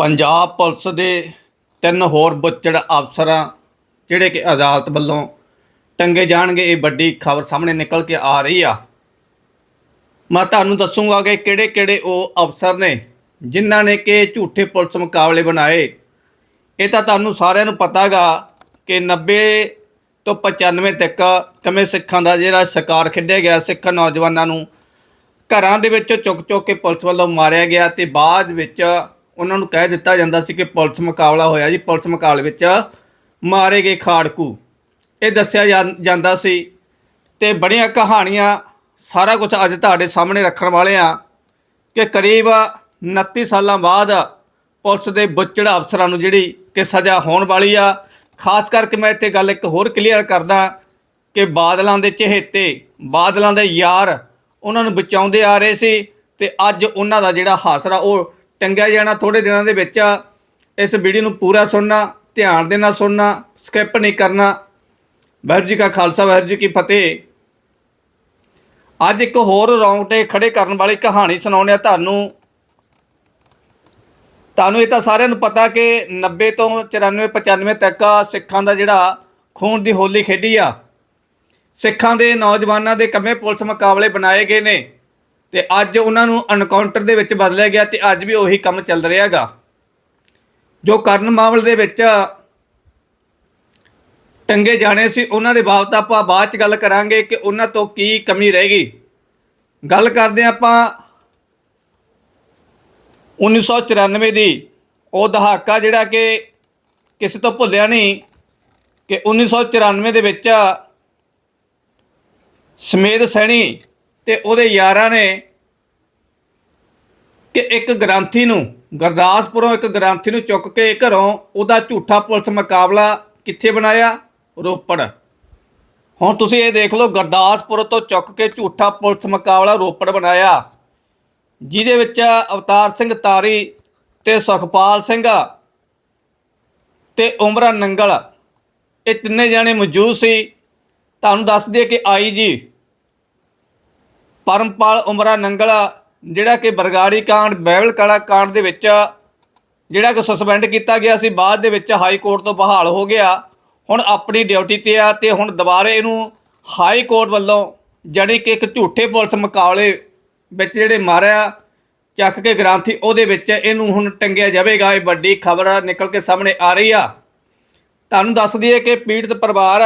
Punjab police ਦੇ ਤਿੰਨ ਹੋਰ ਬੁੱਚੜ ਅਫਸਰਾਂ, ਜਿਹੜੇ ਕਿ ਅਦਾਲਤ ਵੱਲੋਂ ਟੰਗੇ ਜਾਣਗੇ, ਇਹ ਵੱਡੀ ਖਬਰ ਸਾਹਮਣੇ ਨਿਕਲ ਕੇ ਆ ਰਹੀ ਆ। ਮੈਂ ਤੁਹਾਨੂੰ ਦੱਸੂਗਾ ਕਿ ਕਿਹੜੇ ਕਿਹੜੇ ਉਹ ਅਫਸਰ ਨੇ, ਜਿਨ੍ਹਾਂ ਨੇ ਕਿ ਝੂਠੇ ਪੁਲਿਸ ਮੁਕਾਬਲੇ ਬਣਾਏ। ਇਹ ਤਾਂ ਤੁਹਾਨੂੰ ਸਾਰਿਆਂ ਨੂੰ ਪਤਾਗਾ ਕਿ 90 ਤੋਂ 95 ਤੱਕ ਕਿਵੇਂ ਸਿੱਖਾਂ ਦਾ ਜਿਹੜਾ ਸ਼ਿਕਾਰ ਖੇਡਿਆ ਗਿਆ, ਸਿੱਖ ਨੌਜਵਾਨਾਂ ਨੂੰ ਘਰਾਂ ਦੇ ਵਿੱਚੋਂ ਚੁੱਕ ਚੁੱਕ ਕੇ ਪੁਲਿਸ ਵੱਲੋਂ ਮਾਰਿਆ ਗਿਆ ਤੇ ਬਾਅਦ ਵਿੱਚ ਉਹਨਾਂ ਨੂੰ ਕਹਿ ਦਿੱਤਾ ਜਾਂਦਾ ਸੀ ਕਿ ਪੁਲਿਸ ਮੁਕਾਬਲਾ ਹੋਇਆ ਜੀ, ਪੁਲਿਸ ਮੁਕਾਬਲੇ ਵਿੱਚ ਮਾਰੇ ਗਏ ਖਾੜਕੂ। ਇਹ ਦੱਸਿਆ ਜਾਂ- ਜਾਂਦਾ ਸੀ ਤੇ ਬੜੀਆਂ ਕਹਾਣੀਆਂ, ਸਾਰਾ ਕੁਝ ਅੱਜ ਤੁਹਾਡੇ ਸਾਹਮਣੇ ਰੱਖਣ ਵਾਲੇ ਆ ਕਿ ਕਰੀਬ 29 ਸਾਲਾਂ ਬਾਅਦ ਪੁਲਿਸ ਦੇ ਬੁੱਚੜ ਅਫਸਰਾਂ ਨੂੰ ਜਿਹੜੀ ਕਿ ਸਜ਼ਾ ਹੋਣ ਵਾਲੀ ਆ, ਖਾਸ ਕਰਕੇ ਮੈਂ ਇੱਥੇ ਗੱਲ ਇੱਕ ਹੋਰ ਕਲੀਅਰ ਕਰਦਾ ਕਿ ਬਾਦਲਾਂ ਦੇ ਚਹੇਤੇ, ਬਾਦਲਾਂ ਦੇ ਯਾਰ ਉਹਨਾਂ ਨੂੰ ਬਚਾਉਂਦੇ ਆ ਰਹੇ ਸੀ ਤੇ ਅੱਜ ਉਹਨਾਂ ਦਾ ਜਿਹੜਾ ਹਾਸਰਾ ਉਹ ਟੰਗਿਆ ਜਾਣਾ ਥੋੜੇ ਦਿਨਾਂ ਦੇ ਵਿੱਚ ਇਸ ਵੀਡੀਓ ਨੂੰ ਪੂਰਾ ਸੁਣਨਾ, ਧਿਆਨ ਦੇ ਨਾਲ ਸੁਣਨਾ ਸਕਿਪ ਨਹੀਂ ਕਰਨਾ। ਵਾਹਿਗੁਰੂ ਜੀ ਕਾ ਖਾਲਸਾ, ਵਾਹਿਗੁਰੂ ਜੀ ਕੀ ਫਤਿਹ। ਅੱਜ ਇੱਕ ਹੋਰ ਰੌਂਗਟੇ ਖੜੇ ਕਰਨ ਵਾਲੀ ਕਹਾਣੀ ਸੁਣਾਉਂਦੇ ਆ ਤੁਹਾਨੂੰ। ਤੁਹਾਨੂੰ ਇਹ ਤਾਂ ਸਾਰਿਆਂ ਨੂੰ ਪਤਾ ਕਿ 90 ਤੋਂ 94 95 ਤੱਕ ਸਿੱਖਾਂ ਦਾ ਜਿਹੜਾ ਖੂਨ ਦੀ ਹੋਲੀ ਖੇਡੀ ਆ। ਸਿੱਖਾਂ ਦੇ ਨੌਜਵਾਨਾਂ ਦੇ ਕੰਮੇ ਪੁਲਿਸ ਮੁਕਾਬਲੇ ਬਣਾਏ ਗਏ ਨੇ। ਤੇ ਅੱਜ ਉਹਨਾਂ ਨੂੰ ਐਨਕਾਊਂਟਰ ਦੇ ਵਿੱਚ ਬਦਲਿਆ ਗਿਆ ਤੇ ਅੱਜ ਵੀ ਉਹੀ ਕੰਮ ਚੱਲ ਰਿਹਾ ਰਿਹਾਗਾ ਜੋ ਕਰਨ ਮਾਮਲੇ ਦੇ ਵਿੱਚ ਟੰਗੇ ਜਾਣੇ ਸੀ, ਉਹਨਾਂ ਦੇ ਬਾਬਤ ਆਪਾਂ ਬਾਅਦ ਚ ਗੱਲ ਕਰਾਂਗੇ ਕਿ ਉਹਨਾਂ ਤੋਂ ਕੀ ਕਮੀ ਰਹਿ ਗਈ। ਗੱਲ ਕਰਦੇ ਹਾਂ ਆਪਾਂ 1994 ਦੀ। ਉਹ ਦਹਾਕਾ ਜਿਹੜਾ ਕਿ ਕਿਸੇ ਤੋਂ ਭੁੱਲਿਆ ਨਹੀਂ ਕਿ 1994 ਦੇ ਵਿੱਚ ਸਮੇਧ ਸੈਣੀ ਤੇ ਉਹਦੇ ਯਾਰਾਂ ਨੇ ਕਿ ਇੱਕ ਗ੍ਰੰਥੀ ਨੂੰ, ਗੁਰਦਾਸਪੁਰੋਂ ਇੱਕ ਗ੍ਰੰਥੀ ਨੂੰ ਚੁੱਕ ਕੇ ਘਰੋਂ ਉਹਦਾ ਝੂਠਾ ਪੁਲਿਸ ਮੁਕਾਬਲਾ ਕਿੱਥੇ ਬਣਾਇਆ? ਰੋਪੜ। ਹੁਣ ਤੁਸੀਂ ਇਹ ਦੇਖ ਲਓ, ਗੁਰਦਾਸਪੁਰ ਤੋਂ ਚੁੱਕ ਕੇ ਝੂਠਾ ਪੁਲਿਸ ਮੁਕਾਬਲਾ ਰੋਪੜ ਬਣਾਇਆ। ਜਿਹਦੇ ਵਿੱਚ ਅਵਤਾਰ ਸਿੰਘ ਤਾਰੀ ਤੇ ਸੁਖਪਾਲ ਸਿੰਘ ਤੇ ਉਮਰਾ ਨੰਗਲ, ਇਹ ਤਿੰਨੇ ਜਾਣੇ ਮੌਜੂਦ ਸੀ। ਤੁਹਾਨੂੰ ਦੱਸ ਦਈਏ ਕਿ ਆਈ ਜੀ ਪਰਮਪਾਲ ਉਮਰਾ ਨੰਗਲ, ਜਿਹੜਾ ਕਿ ਬਰਗਾੜੀ ਕਾਂਡ ਬਾਈਬਲ ਕਲਾ ਕਾਂਡ ਦੇ ਵਿੱਚ ਜਿਹੜਾ ਕਿ ਸਸਪੈਂਡ ਕੀਤਾ ਗਿਆ ਸੀ, ਬਾਅਦ ਦੇ ਵਿੱਚ ਹਾਈ ਕੋਰਟ ਤੋਂ ਬਹਾਲ ਹੋ ਗਿਆ। ਹੁਣ ਆਪਣੀ ਡਿਊਟੀ ਤੇ ਆ ਤੇ ਹੁਣ ਦੁਬਾਰੇ ਇਹਨੂੰ ਹਾਈ ਕੋਰਟ ਵੱਲੋਂ ਜਾਣੀ ਕਿ ਇੱਕ ਝੂਠੇ ਪੁਲਿਸ ਮੁਕਾਬਲੇ ਵਿੱਚ ਜਿਹੜੇ ਮਾਰਿਆ, ਚੱਕ ਕੇ ਗ੍ਰਾਂਥੀ ਉਹਦੇ ਵਿੱਚ ਇਹਨੂੰ ਹੁਣ ਟੰਗਿਆ ਜਾਵੇਗਾ। ਇਹ ਵੱਡੀ ਖਬਰ ਨਿਕਲ ਕੇ ਸਾਹਮਣੇ ਆ ਰਹੀ ਆ। ਤੁਹਾਨੂੰ ਦੱਸ ਦਈਏ ਕਿ ਪੀੜਤ ਪਰਿਵਾਰ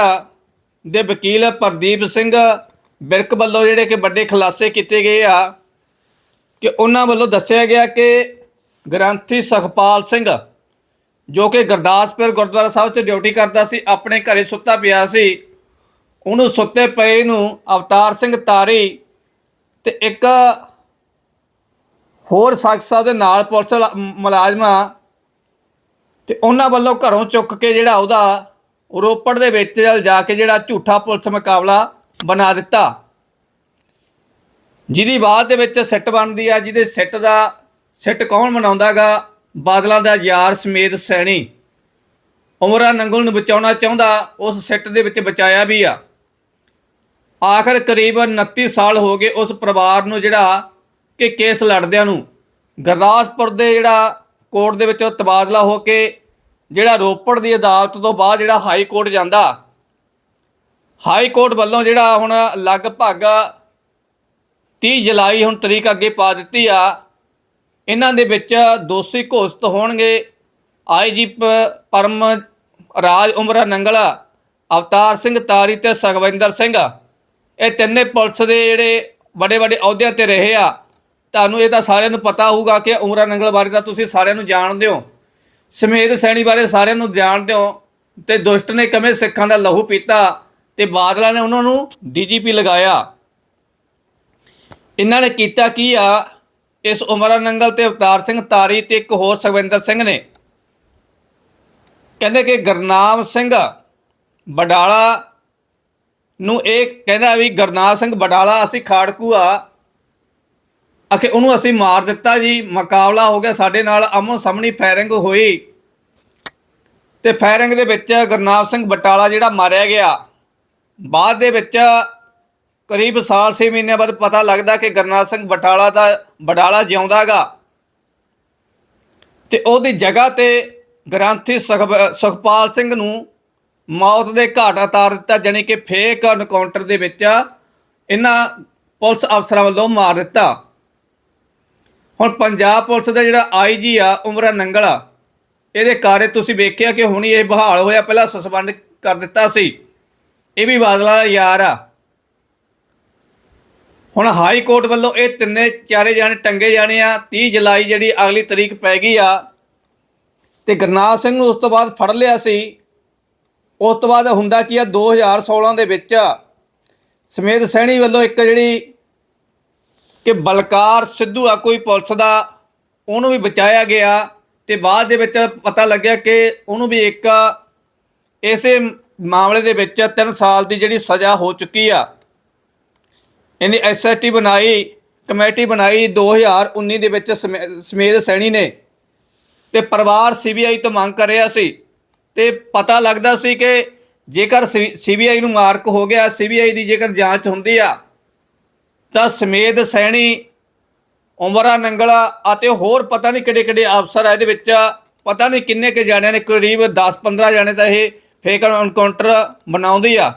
ਦੇ ਵਕੀਲ ਪ੍ਰਦੀਪ ਸਿੰਘ ਬਿਰਕ ਵੱਲੋਂ ਜਿਹੜੇ ਕਿ ਵੱਡੇ ਖੁਲਾਸੇ ਕੀਤੇ ਗਏ ਆ ਕਿ ਉਹਨਾਂ ਵੱਲੋਂ ਦੱਸਿਆ ਗਿਆ ਕਿ ਗ੍ਰੰਥੀ ਸੁਖਪਾਲ ਸਿੰਘ ਜੋ ਕਿ ਗੁਰਦਾਸਪੁਰ ਗੁਰਦੁਆਰਾ ਸਾਹਿਬ 'ਚ ਡਿਊਟੀ ਕਰਦਾ ਸੀ, ਆਪਣੇ ਘਰੇ ਸੁੱਤਾ ਪਿਆ ਸੀ। ਉਹਨੂੰ ਸੁੱਤੇ ਪਏ ਨੂੰ ਅਵਤਾਰ ਸਿੰਘ ਤਾਰੀ ਤੇ ਇੱਕ ਹੋਰ ਸ਼ਖਸਾਂ ਦੇ ਨਾਲ ਪੁਲਿਸ ਲ- ਮ- ਮੁਲਾਜ਼ਮਾਂ ਤੇ ਉਹਨਾਂ ਵੱਲੋਂ ਘਰੋਂ ਚੁੱਕ ਕੇ ਜਿਹੜਾ ਉਹਦਾ ਰੋਪੜ ਦੇ ਵਿੱਚ ਜਾ ਕੇ ਜਿਹੜਾ ਝੂਠਾ ਪੁਲਿਸ ਮੁਕਾਬਲਾ ਬਣਾ ਦਿੱਤਾ। ਜਿਹਦੀ ਬਾਅਦ ਦੇ ਵਿੱਚ ਸੈੱਟ ਬਣਦੀ ਆ, ਜਿਹਦੇ ਸਿੱਟ ਦਾ ਸਿੱਟ ਕੌਣ ਮਨਾਉਂਦਾਗਾ ਬਾਦਲਾਂ ਦਾ ਯਾਰ ਸਮੇਤ ਸੈਣੀ। ਉਮਰਾ ਨੰਗਲ ਨੂੰ ਬਚਾਉਣਾ ਚਾਹੁੰਦਾ, ਉਸ ਸਿੱਟ ਦੇ ਵਿੱਚ ਬਚਾਇਆ ਵੀ ਆ। ਆਖਰ ਕਰੀਬ 29 ਸਾਲ ਹੋ ਗਏ ਉਸ ਪਰਿਵਾਰ ਨੂੰ ਜਿਹੜਾ ਕਿ ਕੇਸ ਲੜਦਿਆਂ ਨੂੰ। ਗੁਰਦਾਸਪੁਰ ਦੇ ਜਿਹੜਾ ਕੋਰਟ ਦੇ ਵਿੱਚ ਤਬਾਦਲਾ ਹੋ ਕੇ ਜਿਹੜਾ ਰੋਪੜ ਦੀ ਅਦਾਲਤ ਤੋਂ ਬਾਅਦ ਜਿਹੜਾ ਹਾਈ ਕੋਰਟ ਜਾਂਦਾ ਹਾਈ ਕੋਰਟ ਵੱਲੋਂ ਜਿਹੜਾ ਹੁਣ ਲਗਭਗ 30 ਜੁਲਾਈ ਹੁਣ ਤਰੀਕ ਅੱਗੇ ਪਾ ਦਿੱਤੀ ਆ, ਇਹਨਾਂ ਦੇ ਵਿੱਚ ਦੋਸ਼ੀ ਘੋਸ਼ਿਤ ਹੋਣਗੇ ਆਈਜੀ ਪਰਮ ਰਾਜ ਉਮਰਾ ਨੰਗਲਾ, ਅਵਤਾਰ ਸਿੰਘ ਤਾਰੀ ਤੇ ਸੁਖਵਿੰਦਰ ਸਿੰਘ। ਇਹ ਤਿੰਨੇ ਪੁਲਿਸ ਦੇ ਜਿਹੜੇ ਵੱਡੇ ਵੱਡੇ ਅਹੁਦਿਆਂ ਤੇ ਰਹੇ ਆ। ਤੁਹਾਨੂੰ ਇਹ ਤਾਂ ਸਾਰਿਆਂ ਨੂੰ ਪਤਾ ਹੋਊਗਾ ਕਿ ਉਮਰਾ ਨੰਗਲ ਬਾਰੇ ਤਾਂ ਤੁਸੀਂ ਸਾਰਿਆਂ ਨੂੰ ਜਾਣਦੇ ਹੋ। ਸਮੇਤ ਸੈਣੀ ਬਾਰੇ ਸਾਰਿਆਂ ਨੂੰ ਜਾਣਦੇ ਹੋ ਤੇ ਦੁਸ਼ਟ ਨੇ ਕਿਵੇਂ ਸਿੱਖਾਂ ਦਾ ਲਹੂ ਪੀਤਾ। ਤੇ ਬਾਦਲਾਂ ਨੇ ਉਹਨਾਂ ਨੂੰ ਡੀਜੀਪੀ ਲਗਾਇਆ। ਇਹਨਾਂ ਨੇ ਕੀਤਾ ਕੀ ਆ? ਇਸ ਉਮਰਾ ਨੰਗਲ ਤੇ ਅਵਤਾਰ ਸਿੰਘ ਤਾਰੀ ਤੇ ਇੱਕ ਹੋਰ ਸੁਖਵਿੰਦਰ ਸਿੰਘ ਨੇ। ਕਹਿੰਦੇ ਕਿ ਗਰਨਾਮ ਸਿੰਘ ਬਡਾਲਾ ਨੂੰ ਇਹ ਕਹਿੰਦਾ ਵੀ ਗਰਨਾਮ ਸਿੰਘ ਬਡਾਲਾ, ਅਸੀਂ ਖਾੜਕੂ ਆ ਅਖੇ ਉਹਨੂੰ ਅਸੀਂ ਮਾਰ ਦਿੱਤਾ ਜੀ, ਮੁਕਾਬਲਾ ਹੋ ਗਿਆ ਸਾਡੇ ਨਾਲ ਆਮੋ ਸਾਹਮਣੀ ਫਾਇਰਿੰਗ ਹੋਈ। ਤੇ ਫਾਇਰਿੰਗ ਦੇ ਵਿੱਚ ਗਰਨਾਮ ਸਿੰਘ ਬਟਾਲਾ ਜਿਹੜਾ ਮਾਰਿਆ ਗਿਆ। ਬਾਅਦ ਦੇ ਵਿੱਚ ਕਰੀਬ ਸਾਲ 6 ਮਹੀਨਿਆਂ ਬਾਅਦ ਪਤਾ ਲੱਗਦਾ ਕਿ ਗਰਨਾਮ ਸਿੰਘ ਬਟਾਲਾ ਦਾ ਬਟਾਲਾ ਜਿਉਂਦਾਗਾ ਤੇ ਉਹਦੀ ਜਗ੍ਹਾ ਤੇ ਗ੍ਰੰਥੀ ਸੁਖਬ- ਸੁਖਪਾਲ ਸਿੰਘ ਨੂੰ ਮੌਤ ਦੇ ਘਾਟ ਉਤਾਰ ਦਿੱਤਾ, ਜਾਣੀ ਕਿ ਫੇਕ ਐਨਕਾਊਂਟਰ ਦੇ ਵਿੱਚ ਇਹਨਾਂ ਪੁਲਿਸ ਅਫਸਰਾਂ ਵੱਲੋਂ ਮਾਰ ਦਿੱਤਾ। ਹੁਣ ਪੰਜਾਬ ਪੁਲਿਸ ਦਾ ਜਿਹੜਾ ਆਈਜੀ ਆ, ਉਮਰਾ ਨੰਗਲਾ, ਇਹਦੇ ਕਾਰੇ ਤੁਸੀਂ ਵੇਖਿਆ ਕਿ ਹੁਣ ਇਹ ਬਹਾਲ ਹੋਇਆ, ਪਹਿਲਾਂ ਸਸਪੈਂਡ ਕਰ ਦਿੱਤਾ ਸੀ। ਇਹ ਵੀ ਬਾਦਲਾ ਦਾ ਯਾਰ ਆ। ਹੁਣ ਹਾਈ ਕੋਰਟ ਵੱਲੋਂ ਇਹ ਤਿੰਨੇ ਚਾਰੇ ਜਾਣੇ ਟੰਗੇ ਜਾਣੇ ਆ। 30 ਜੁਲਾਈ ਜਿਹੜੀ ਅਗਲੀ ਤਰੀਕ ਪੈ ਗਈ ਆ ਤੇ ਗੁਰਨਾਮ ਸਿੰਘ ਨੂੰ ਉਸ ਤੋਂ ਬਾਅਦ ਫੜ ਲਿਆ ਸੀ। ਉਸ ਤੋਂ ਬਾਅਦ ਹੁੰਦਾ ਕੀ ਆ 2016 ਦੇ ਵਿੱਚ ਸਮੇਤ ਸੈਣੀ ਵੱਲੋਂ ਇੱਕ ਜਿਹੜੀ ਕਿ ਬਲਕਾਰ ਸਿੱਧੂ ਆ, ਕੋਈ ਪੁਲਿਸ ਦਾ, ਉਹਨੂੰ ਵੀ ਬਚਾਇਆ ਗਿਆ ਤੇ ਬਾਅਦ ਦੇ ਵਿੱਚ ਪਤਾ ਲੱਗਿਆ ਕਿ ਉਹਨੂੰ ਵੀ ਇੱਕ ਇਸੇ ਮਾਮਲੇ ਦੇ ਵਿੱਚ 3 ਸਾਲ ਦੀ ਜਿਹੜੀ ਸਜ਼ਾ ਹੋ ਚੁੱਕੀ ਆ। ਇਹਨੇ ਐਸਐਸਟੀ ਬਣਾਈ, ਕਮੇਟੀ ਬਣਾਈ 2019 ਦੇ ਵਿੱਚ ਸਮੇ- ਸਮੇਤ ਸੈਣੀ ਨੇ। ਤੇ ਪਰਿਵਾਰ ਸੀਬੀਆਈ ਤੋਂ ਮੰਗ ਕਰ ਰਿਹਾ ਸੀ। ਤੇ ਪਤਾ ਲੱਗਦਾ ਸੀ ਕਿ ਜੇਕਰ ਸੀਬੀਆਈ ਨੂੰ ਮਾਰਕ ਹੋ ਗਿਆ ਸੀਬੀਆਈ ਦੀ ਜੇਕਰ ਜਾਂਚ ਹੁੰਦੀ ਆ, ਤਾਂ ਸਮੇਤ ਸੈਣੀ, ਉਮਰਾ ਨੰਗਲਾ ਅਤੇ ਹੋਰ ਪਤਾ ਨਹੀਂ ਕਿਹੜੇ ਕਿਹੜੇ ਅਫਸਰ ਆ ਇਹਦੇ ਵਿੱਚ, ਪਤਾ ਨਹੀਂ ਕਿੰਨੇ ਕੁ ਜਾਣਿਆਂ ਨੇ, ਕਰੀਬ 10-15 ਜਾਣੇ ਤਾਂ ਇਹ ਫੇਕ ਐਨਕਾਊਂਟਰ ਬਣਾਉਂਦੀ ਆ।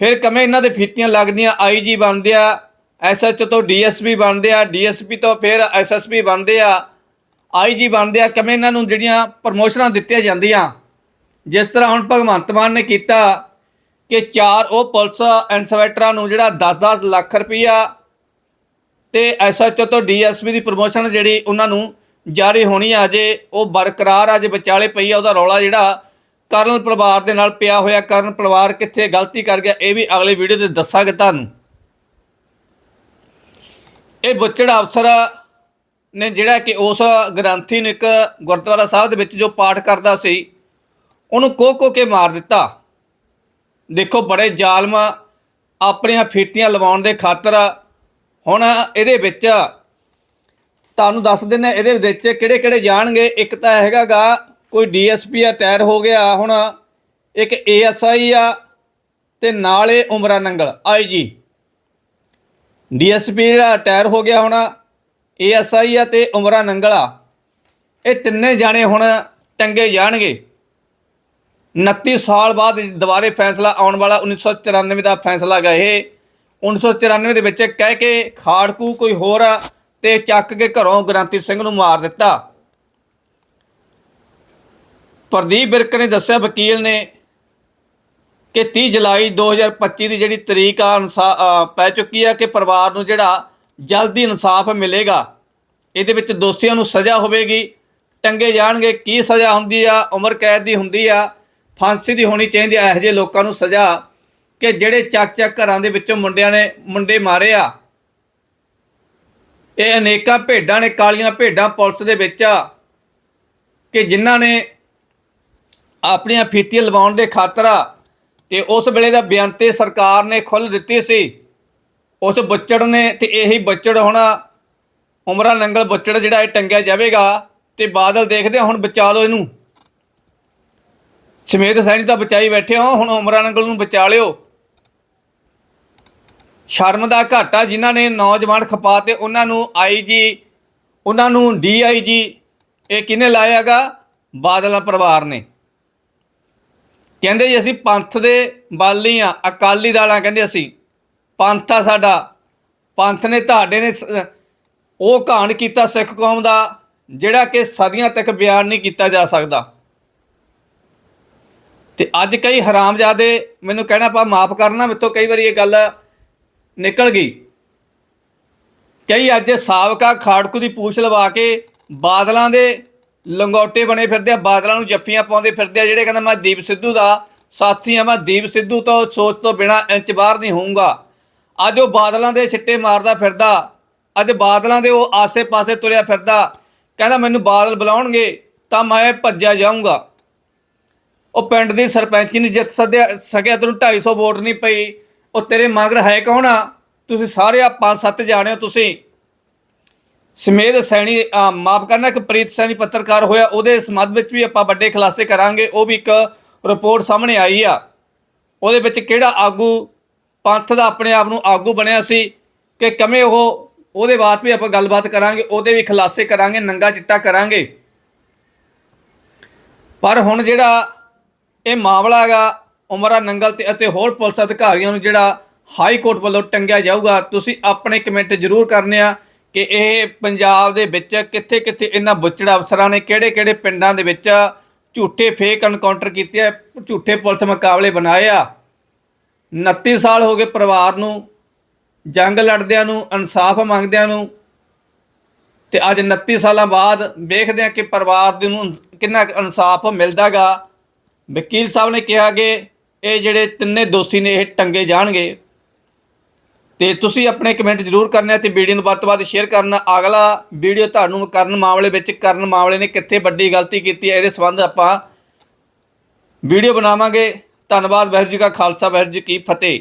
ਫਿਰ ਕਮੇ ਇਹਨਾਂ ਦੇ ਫੀਤੀਆਂ ਲੱਗਦੀਆਂ? ਆਈਜੀ ਬਣਦੇ ਆ ਐਸਐਚ ਤੋਂ ਡੀਐਸਪੀ ਬਣਦੇ ਆ ਡੀਐਸਪੀ ਤੋਂ ਫਿਰ ਐਸਐਸਪੀ ਬਣਦੇ ਆ ਆਈਜੀ ਬਣਦੇ ਆ। ਕਮੇ ਇਹਨਾਂ ਨੂੰ ਜਿਹੜੀਆਂ ਪ੍ਰਮੋਸ਼ਨਾਂ ਦਿੱਤੀਆਂ ਜਾਂਦੀਆਂ? ਜਿਸ ਤਰ੍ਹਾਂ ਹੁਣ ਭਗਵੰਤ ਮਾਨ ਨੇ ਕੀਤਾ ਕਿ ਚਾਰ ਉਹ ਪੁਲਿਸ ਇਨਸਪੈਕਟਰਾਂ ਨੂੰ ਜਿਹੜਾ 10-10 ਲੱਖ ਰੁਪਈਆ ਤੇ ਐਸਐਚਓ ਤੋਂ ਡੀਐਸਪੀ ਦੀ ਪ੍ਰਮੋਸ਼ਨ ਜਿਹੜੀ ਉਹਨਾਂ ਨੂੰ ਜਾਰੀ ਹੋਣੀ ਆ ਜੇ ਉਹ ਬਰਕਰਾਰ ਆ ਜੇ ਵਿਚਾਲੇ ਪਈ ਆ, ਉਹਦਾ ਰੌਲਾ ਜਿਹੜਾ ਕਰਨ ਪਰਿਵਾਰ ਦੇ ਨਾਲ ਪਿਆ ਹੋਇਆ ਕਰਨ ਪਰਿਵਾਰ ਕਿੱਥੇ, ਗਲਤੀ ਕਰ ਗਿਆ, ਇਹ ਵੀ ਅਗਲੇ ਵੀਡੀਓ ਤੇ ਦੱਸਾਂਗੇ ਤੁਹਾਨੂੰ। ਇਹ ਬੁੱਚੜ ਅਫਸਰ ਨੇ ਜਿਹੜਾ ਕਿ ਉਸ ਗ੍ਰੰਥੀ ਨੂੰ ਇੱਕ ਗੁਰਦੁਆਰਾ ਸਾਹਿਬ ਦੇ ਵਿੱਚ ਜੋ ਪਾਠ ਕਰਦਾ ਸੀ, ਉਹਨੂੰ ਕੋਹ ਕੋ ਕੇ ਮਾਰ ਦਿੱਤਾ। ਦੇਖੋ, ਬੜੇ ਜ਼ਾਲਮ ਆਪਣੀਆਂ ਫੀਤੀਆਂ ਲਵਾਉਣ ਦੇ ਖਾਤਰ ਹੁਣ ਇਹਦੇ ਵਿੱਚ ਤੁਹਾਨੂੰ ਦੱਸ ਦਿੰਦੇ ਹਾਂ, ਇਹਦੇ ਵਿੱਚ ਕਿਹੜੇ ਕਿਹੜੇ ਜਾਣਗੇ। ਇੱਕ ਤਾਂ ਹੈਗਾਗਾ ਕੋਈ ਡੀਐਸਪੀ ਆ, ਟਾਇਰ ਹੋ ਗਿਆ, ਹੁਣ ਇੱਕ ਏਐਸਆਈ ਆ ਤੇ ਨਾਲੇ ਉਮਰਾ ਨੰਗਲ ਆਈਜੀ ਡੀਐਸਪੀ ਜਿਹੜਾ ਟਾਇਰ ਹੋ ਗਿਆ ਹੁਣ, ਏਐਸਆਈ ਆ ਤੇ ਉਮਰਾ ਨੰਗਲ ਆ। ਇਹ ਤਿੰਨੇ ਜਾਣੇ ਹੁਣ ਟੰਗੇ ਜਾਣਗੇ। 29 ਸਾਲ ਬਾਅਦ ਦੁਬਾਰੇ ਫੈਸਲਾ ਆਉਣ ਵਾਲਾ 1994 ਦਾ ਫੈਸਲਾ ਗਾ ਇਹ। 1994 ਦੇ ਵਿੱਚ ਕਹਿ ਕੇ ਖਾੜਕੂ ਕੋਈ ਹੋਰ ਆ ਤੇ ਚੱਕ ਕੇ ਘਰੋਂ ਗ੍ਰਾਂਤੀ ਸਿੰਘ ਨੂੰ ਮਾਰ ਦਿੱਤਾ। ਪ੍ਰਦੀਪ ਬਿਰਕ ਨੇ ਦੱਸਿਆ, ਵਕੀਲ ਨੇ ਕਿ 30 ਜੁਲਾਈ 2025 ਦੀ ਜਿਹੜੀ ਤਰੀਕ ਆ, ਅਨਸਾ- ਪੈ ਚੁੱਕੀ ਆ ਕਿ ਪਰਿਵਾਰ ਨੂੰ ਜਿਹੜਾ ਜਲਦੀ ਇਨਸਾਫ ਮਿਲੇਗਾ, ਇਹਦੇ ਵਿੱਚ ਦੋਸ਼ੀਆਂ ਨੂੰ ਸਜ਼ਾ ਹੋਵੇਗੀ। ਟੰਗੇ ਜਾਣਗੇ ਕੀ ਸਜ਼ਾ ਹੁੰਦੀ ਆ, ਉਮਰ ਕੈਦ ਦੀ ਹੁੰਦੀ ਆ, ਫਾਂਸੀ ਦੀ ਹੋਣੀ ਚਾਹੀਦੀ ਆ, ਇਹੋ ਜਿਹੇ ਲੋਕਾਂ ਨੂੰ ਸਜ਼ਾ ਕਿ ਜਿਹੜੇ ਚੱਕ ਚੱਕ ਘਰਾਂ ਦੇ ਵਿੱਚੋਂ ਮੁੰਡਿਆਂ ਨੇ ਮੁੰਡੇ ਮਾਰੇ ਆ। ਇਹ ਅਨੇਕਾਂ ਭੇਡਾਂ ਨੇ, ਕਾਲੀਆਂ ਭੇਡਾਂ ਪੁਲਿਸ ਦੇ ਵਿੱਚ ਆ ਕਿ ਜਿਨ੍ਹਾਂ ਨੇ ਆਪਣੀਆਂ ਫੀਤੀਆਂ ਲਵਾਉਣ ਦੇ ਖਾਤਰ ਆ ਤੇ ਉਸ ਵੇਲੇ ਦਾ ਬਿਆਨ ਸਰਕਾਰ ਨੇ ਖੁੱਲ ਦਿੱਤੀ ਸੀ। ਉਸ ਬੱਚੜ ਨੇ ਤੇ ਇਹੀ ਬੱਚੜ ਹੁਣ ਉਮਰਾ ਨੰਗਲ ਬੱਚੜ ਜਿਹੜਾ ਇਹ ਟੰਗਿਆ ਜਾਵੇਗਾ ਤੇ ਬਾਦਲ ਦੇਖਦੇ ਆ, ਹੁਣ ਬਚਾ ਲਓ ਇਹਨੂੰ। ਸਮੇਤ ਸੈਣੀ ਤਾਂ ਬਚਾਈ ਬੈਠੇ ਹੋ, ਹੁਣ ਉਮਰਾ ਨੰਗਲ ਨੂੰ ਬਚਾ ਲਿਓ। ਸ਼ਰਮ ਦਾ ਘਾਟਾ ਜਿਨ੍ਹਾਂ ਨੇ ਨੌਜਵਾਨ ਖਪਾ ਤੇ ਉਹਨਾਂ ਨੂੰ ਆਈਜੀ ਉਹਨਾਂ ਨੂੰ ਡੀਆਈਜੀ ਇਹ ਕਿਹਨੇ ਲਾਇਆਗਾ? ਬਾਦਲਾਂ ਪਰਿਵਾਰ ਨੇ। ਕਹਿੰਦੇ ਜੀ ਅਸੀਂ ਪੰਥ ਦੇ ਬਾਲੀ ਆ, ਅਕਾਲੀ ਦਾਲਾਂ ਕਹਿੰਦੇ ਅਸੀਂ। ਪੰਥ ਆ ਸਾਡਾ। ਪੰਥ ਨੇ ਤੁਹਾਡੇ ਨੇ ਉਹ ਕਹਾਣ ਕੀਤਾ ਸਿੱਖ ਕੌਮ ਦਾ, ਜਿਹੜਾ ਕਿ ਸਦੀਆਂ ਤੱਕ ਬਿਆਨ ਨਹੀਂ ਕੀਤਾ ਜਾ ਸਕਦਾ। ਤੇ ਅੱਜ ਕਈ ਹਰਾਮਜ਼ਾਦੇ ਮੈਨੂੰ ਕਹਿਣਾ ਪਾ, ਮਾਫ ਕਰਨਾ ਮੇਤੋਂ ਕਈ ਵਾਰੀ ਇਹ ਗੱਲ ਨਿਕਲ ਗਈ। ਕਈ ਅੱਜ ਸਾਬਕਾ ਖਾੜਕੂ ਦੀ ਪੂਛ ਲਵਾ ਕੇ ਬਾਦਲਾਂ ਦੇ ਲੰਗੋਟੇ ਬਣੇ ਫਿਰਦੇ ਆ, ਬਾਦਲਾਂ ਨੂੰ ਜੱਫੀਆਂ ਪਾਉਂਦੇ ਫਿਰਦੇ ਆ, ਜਿਹੜੇ ਕਹਿੰਦਾ ਮੈਂ ਦੀਪ ਸਿੱਧੂ ਦਾ ਸਾਥੀ ਆ, ਮੈਂ ਦੀਪ ਸਿੱਧੂ ਤੋਂ ਸੋਚ ਤੋਂ ਬਿਨਾ ਇੰਚ ਬਾਹਰ ਨਹੀਂ ਹੋਊਂਗਾ। ਅੱਜ ਉਹ ਬਾਦਲਾਂ ਦੇ ਛਿੱਟੇ ਮਾਰਦਾ ਫਿਰਦਾ, ਅੱਜ ਬਾਦਲਾਂ ਦੇ ਉਹ ਆਸੇ-ਪਾਸੇ ਤੁਰਿਆ ਫਿਰਦਾ, ਕਹਿੰਦਾ ਮੈਨੂੰ ਬਾਦਲ ਬੁਲਾਉਣਗੇ ਤਾਂ ਮੈਂ ਭੱਜਿਆ ਜਾਊਂਗਾ। ਉਹ ਪਿੰਡ ਦੀ ਸਰਪੰਚ ਨਹੀਂ ਜਿੱਤ ਸਕਿਆ ਸਕਿਆ ਤੈਨੂੰ 250 ਵੋਟ ਨਹੀਂ ਪਈ, ਉਹ ਤੇਰੇ ਮਗਰ ਹੈ ਕੌਣ ਆ? ਤੁਸੀਂ ਸਾਰੇ ਆ ਪੰਜ ਸੱਤ ਜਾਣੇ ਹੋ ਤੁਸੀਂ। ਸਮੇਤ ਸੈਣੀ ਮਾਫ ਕਰਨਾ, ਇੱਕ ਪ੍ਰੀਤ ਸੈਣੀ ਪੱਤਰਕਾਰ ਹੋਇਆ, ਉਹਦੇ ਸੰਬੰਧ ਵਿੱਚ ਵੀ ਆਪਾਂ ਵੱਡੇ ਖੁਲਾਸੇ ਕਰਾਂਗੇ, ਉਹ ਵੀ ਇੱਕ ਰਿਪੋਰਟ ਸਾਹਮਣੇ ਆਈ ਆ। ਉਹਦੇ ਵਿੱਚ ਕਿਹੜਾ ਆਗੂ, ਪੰਥ ਦਾ ਆਪਣੇ ਆਪ ਨੂੰ ਆਗੂ ਬਣਿਆ ਸੀ, ਕਿ ਕਿਵੇਂ ਉਹ, ਉਹਦੇ ਬਾਅਦ ਵੀ ਆਪਾਂ ਗੱਲਬਾਤ ਕਰਾਂਗੇ, ਉਹਦੇ ਵੀ ਖੁਲਾਸੇ ਕਰਾਂਗੇ, ਨੰਗਾ ਚਿੱਟਾ ਕਰਾਂਗੇ। ਪਰ ਹੁਣ ਜਿਹੜਾ ਇਹ ਮਾਮਲਾ ਹੈਗਾ, ਉਮਰਾ ਨੰਗਲ ਤੇ ਅਤੇ ਹੋਰ ਪੁਲਿਸ ਅਧਿਕਾਰੀਆਂ ਨੂੰ ਜਿਹੜਾ ਹਾਈ ਕੋਰਟ ਵੱਲੋਂ ਟੰਗਿਆ ਜਾਊਗਾ, ਤੁਸੀਂ ਆਪਣੇ ਕਮੈਂਟ ਜ਼ਰੂਰ ਕਰਨੇ ਆ। ਕਿ ਇਹ ਪੰਜਾਬ ਦੇ ਵਿੱਚ ਕਿੱਥੇ ਕਿੱਥੇ ਇਹਨਾਂ ਬੁੱਚੜ ਅਫਸਰਾਂ ਨੇ ਕਿਹੜੇ ਕਿਹੜੇ ਪਿੰਡਾਂ ਦੇ ਵਿੱਚ ਝੂਠੇ ਫੇਕ ਐਨਕਾਊਂਟਰ ਕੀਤੇ ਆ, ਝੂਠੇ ਪੁਲਿਸ ਮੁਕਾਬਲੇ ਬਣਾਏ ਆ। 29 ਸਾਲ ਹੋ ਗਏ ਪਰਿਵਾਰ ਨੂੰ, ਜੰਗ ਲੜਦਿਆਂ ਨੂੰ, ਇਨਸਾਫ ਮੰਗਦਿਆਂ ਨੂੰ। ਤੇ ਅੱਜ 29 ਸਾਲਾਂ ਬਾਅਦ ਵੇਖਦੇ ਆ ਕਿ ਪਰਿਵਾਰ ਦੇ ਨੂੰ ਕਿੰਨਾ ਕੁ ਇਨਸਾਫ ਮਿਲਦਾਗਾ। ਵਕੀਲ ਸਾਹਿਬ ਨੇ ਕਿਹਾ ਕਿ ਇਹ ਜਿਹੜੇ ਤਿੰਨੇ ਦੋਸ਼ੀ ਨੇ, ਇਹ ਟੰਗੇ ਜਾਣਗੇ। ਤੇ ਤੁਸੀਂ ਆਪਣੇ ਕਮੈਂਟ ਜ਼ਰੂਰ ਕਰਨੇ ਆ ਤੇ ਵੀਡੀਓ ਨੂੰ ਵੱਧ ਤੋਂ ਵੱਧ ਸ਼ੇਅਰ ਕਰਨਾ। ਅਗਲਾ ਵੀਡੀਓ ਤੁਹਾਨੂੰ ਕਰਨ ਮਾਮਲੇ ਵਿੱਚ ਕਰਨ ਮਾਮਲੇ ਨੇ ਕਿੱਥੇ ਵੱਡੀ ਗਲਤੀ ਕੀਤੀ ਹੈ, ਇਹਦੇ ਸੰਬੰਧ ਆਪਾਂ ਵੀਡੀਓ ਬਣਾਵਾਂਗੇ। ਧੰਨਵਾਦ, ਵਾਹਿਗੁਰੂ ਜੀ ਕਾ ਖਾਲਸਾ, ਵਾਹਿਗੁਰੂ ਜੀ ਕੀ ਫਤਿਹ।